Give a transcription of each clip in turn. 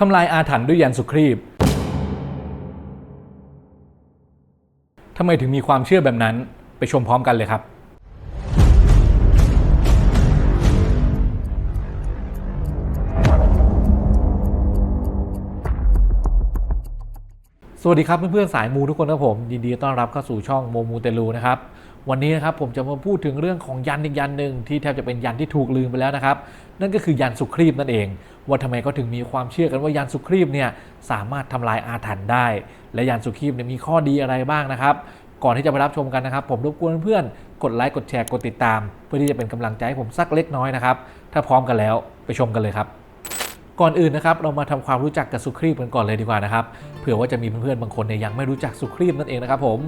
ทำลายอาถรรพ์ด้วยยันสุครีบทำไมถึงมีความเชื่อแบบนั้นไปชมพร้อมกันเลยครับ สวัสดีครับเพื่อนๆสายมูทุกคนครับผมยินดีต้อนรับเข้าสู่ช่องโมมูเตลูนะครับ วันนี้นะครับผมจะมาพูดถึงเรื่องของยันอีกยันหนึ่งที่แทบจะเป็นยันที่ถูกลืมไปแล้วนะครับ นั่นก็คือยันสุครีบนั่นเอง ว่าทำไมเขาถึงมีความเชื่อกันว่ายันสุครีบเนี่ยสามารถทำลายอาถรรพ์ได้ และยันสุครีบเนี่ยมีข้อดีอะไรบ้างนะครับ ก่อนที่จะไปรับชมกันนะครับ ผมรบกวนเพื่อนๆกดไลค์กดแชร์กดติดตาม เพื่อที่จะเป็นกำลังใจให้ผมสักเล็กน้อยนะครับถ้าพร้อมกันแล้วไปชมกันเลยครับ ก่อนอื่นนะครับเรามาทำความรู้จักกับสุครีบกันก่อนเลยดีกว่านะครับเผื่อว่าจะมีเพื่อนๆบางคนเนี่ยยังไม่รู้จักสุครีบนั่นเองนะครับผม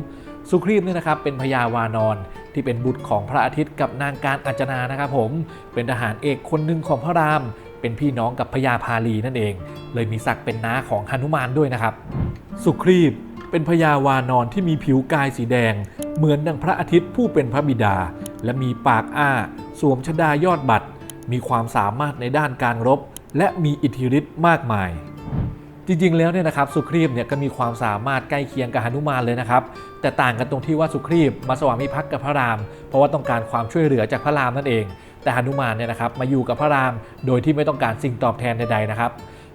สุครีบเนี่ยนะครับเป็นพญาวานอนที่เป็นบุตรของพระอาทิตย์กับนางการอัจนานะครับผมเป็นทหารเอกคนหนึ่งของพระราม เป็นพี่น้องกับพญาพาลีนั่นเอง เลยมีศักดิ์เป็นน้าของหนุมานด้วยนะครับ สุครีบเป็นพญาวานอนที่มีผิวกายสีแดง เหมือนดังพระอาทิตย์ผู้เป็นพระบิดา และมีปากอ้า สวมชดายอดบัตรมีความสามารถในด้านการรบ และมีอิทธิฤทธิ์มากมาย จริงๆแล้วเนี่ยนะครับสุครีบเนี่ยก็มีความสามารถใกล้เคียงกับหนุมานเลยนะครับ แต่ต่างกันตรงที่ว่าสุครีบมาสวามิภักดิ์กับพระราม เพราะว่าต้องการความช่วยเหลือจากพระรามนั่นเอง แต่หนุมานเนี่ยนะครับมาอยู่กับพระราม โดยที่ไม่ต้องการสิ่งตอบแทนใดๆนะครับ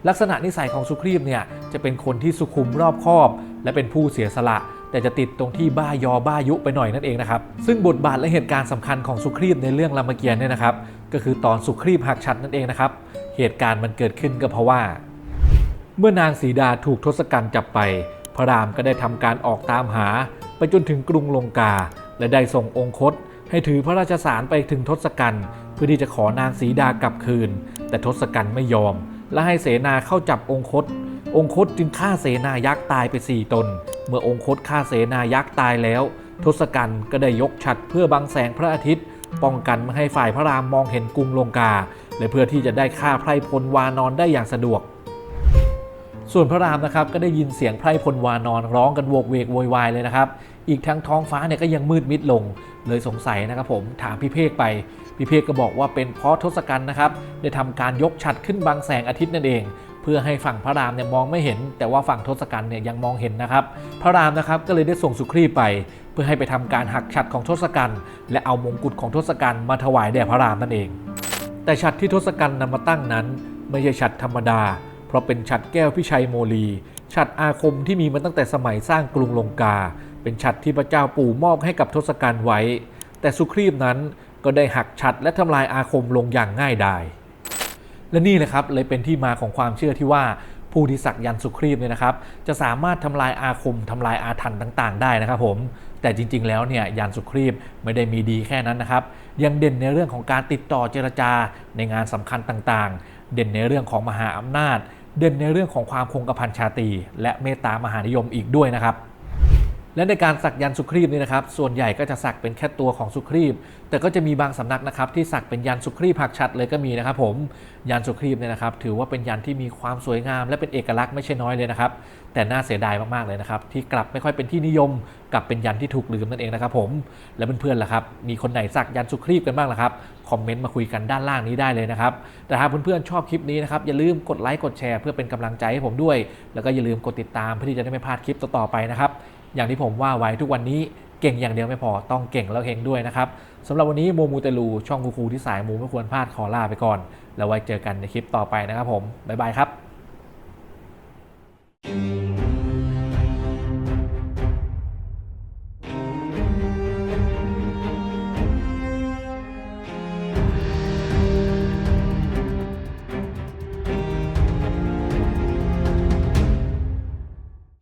ลักษณะนิสัยของสุครีบเนี่ยจะเป็นคนที่สุขุมรอบคอบ และเป็นผู้เสียสละ แต่จะติดตรงที่บ้ายอบ้ายุไปหน่อยนั่นเองนะครับ ซึ่งบทบาทและเหตุการณ์สำคัญของสุครีบในเรื่องรามเกียรติ์เนี่ยนะครับ ก็คือตอนสุครีบหักฉัดนั่นเองนะครับ เหตุการณ์มันเกิดขึ้นก็เพราะว่า เมื่อนางสีดาถูกทศกัณฐ์จับไป พระรามก็ได้ทำการออกตามหา ไปจนถึงกรุงลงกา และได้ส่งองคต ให้ถือพระราชสารไปถึงทศกัณฐ์เพื่อที่จะขอนางสีดากลับคืน แต่ทศกัณฐ์ไม่ยอม และให้เสนาเข้าจับองคต องคตจึงฆ่าเสนายักษ์ตายไปสี่ตน เมื่อองคตฆ่าเสนายักษ์ตายแล้ว ทศกัณฐ์ก็ได้ยกฉัดเพื่อบังแสงพระอาทิตย์ ป้องกันไม่ให้ฝ่ายพระรามมองเห็นกรุงลงกา และเพื่อที่จะได้ฆ่าไพรพลวานอนได้อย่างสะดวก ส่วนพระรามนะครับก็ได้ยินเสียงไพรพลวานอนร้องกันโวกเวกโวยวายเลยนะครับ อีกทั้งท้องฟ้าเนี่ยก็ยังมืดมิดลง เลยสงสัยนะครับผมถามพี่เพกไป พี่เพกก็บอกว่าเป็นเพราะทศกัณฐ์นะครับได้ทำการยกฉัดขึ้นบังแสงอาทิตย์นั่นเอง เพื่อให้ฝั่งพระรามเนี่ยมองไม่เห็น แต่ว่าฝั่งทศกัณฐ์เนี่ยยังมองเห็นนะครับ พระรามนะครับก็เลยได้ส่งสุครีพไป เพื่อให้ไปทำการหักฉัดของทศกัณฐ์และเอามงกุฎของทศกัณฐ์มาถวายแด่พระรามนั่นเอง แต่ฉัดที่ทศกัณฐ์นำมาตั้งนั้น ไม่ใช่ฉัดธรรมดา เพราะเป็นฉัดแก้วพิชัยโมลีฉัดอาคมที่มีมาตั้งแต่สมัยสร้างกรุงลงกา เป็นฉัดที่พระเจ้าปู่มอบให้กับทศกัณฐ์ไว้ แต่สุครีพนั้นก็ได้หักฉัดและทำลายอาคมลงอย่างง่ายดาย และนี่แหละครับเลยเป็นที่มาของความเชื่อที่ว่าผู้ที่สักยันสุครีพเนี่ยนะครับ จะสามารถทำลายอาคมทำลายอาถรรพ์ต่างๆ ได้นะครับผมแต่จริง ๆ แล้วเนี่ยยันสุครีพไม่ได้มีดีแค่นั้นนะครับยังเด่นในเรื่องของการติดต่อเจรจาในงานสำคัญต่างๆ เด่นในเรื่องของมหาอำนาจ เด่นในเรื่องของความคงกระพันชาตีและเมตตามหานิยมอีกด้วยนะครับ และในการสักยันต์สุครีพนี่นะครับ ส่วนใหญ่ก็จะสักเป็นแค่ตัวของสุครีพแต่ก็จะมีบางสำนักนะครับที่สักเป็นยันต์สุครีพหักชัดเลยก็มีนะครับ ผมยันต์สุครีพเนี่ยนะครับ ถือว่าเป็นยันต์ที่มีความสวยงาม และเป็นเอกลักษณ์ไม่ใช่น้อยเลยนะครับ แต่น่าเสียดายมากๆเลยนะครับ ที่กลับไม่ค่อยเป็นที่นิยมกลับเป็นยันต์ที่ถูกลืมนั่นเองนะครับ ผมและเพื่อนๆล่ะครับ มีคนไหนสักยันต์สุครีพกันบ้างล่ะครับคอมเมนต์มาคุยกันด้านล่างนี้ได้เลยนะครับแต่ถ้าเพื่อนๆชอบคลิปนี้นะครับอย่าลืมกดไลค์กดแชร์เพื่อเป็นกำลังใจให้ผมด้วย แล้วก็อย่าลืมกดติดตามเพื่อที่จะได้ไม่พลาดคลิปต่อๆไปนะครับ อย่างที่ผมว่าไว้ทุกวันนี้เก่งอย่างเดียวไม่พอต้องเก่งแล้วเฮงด้วยนะครับสำหรับวันนี้โมมูเตลูช่องคูคูที่สายมูไม่ควรพลาดขอลาไปก่อน แล้วไว้เจอกันในคลิปต่อไปนะครับผมบ๊ายบายครับ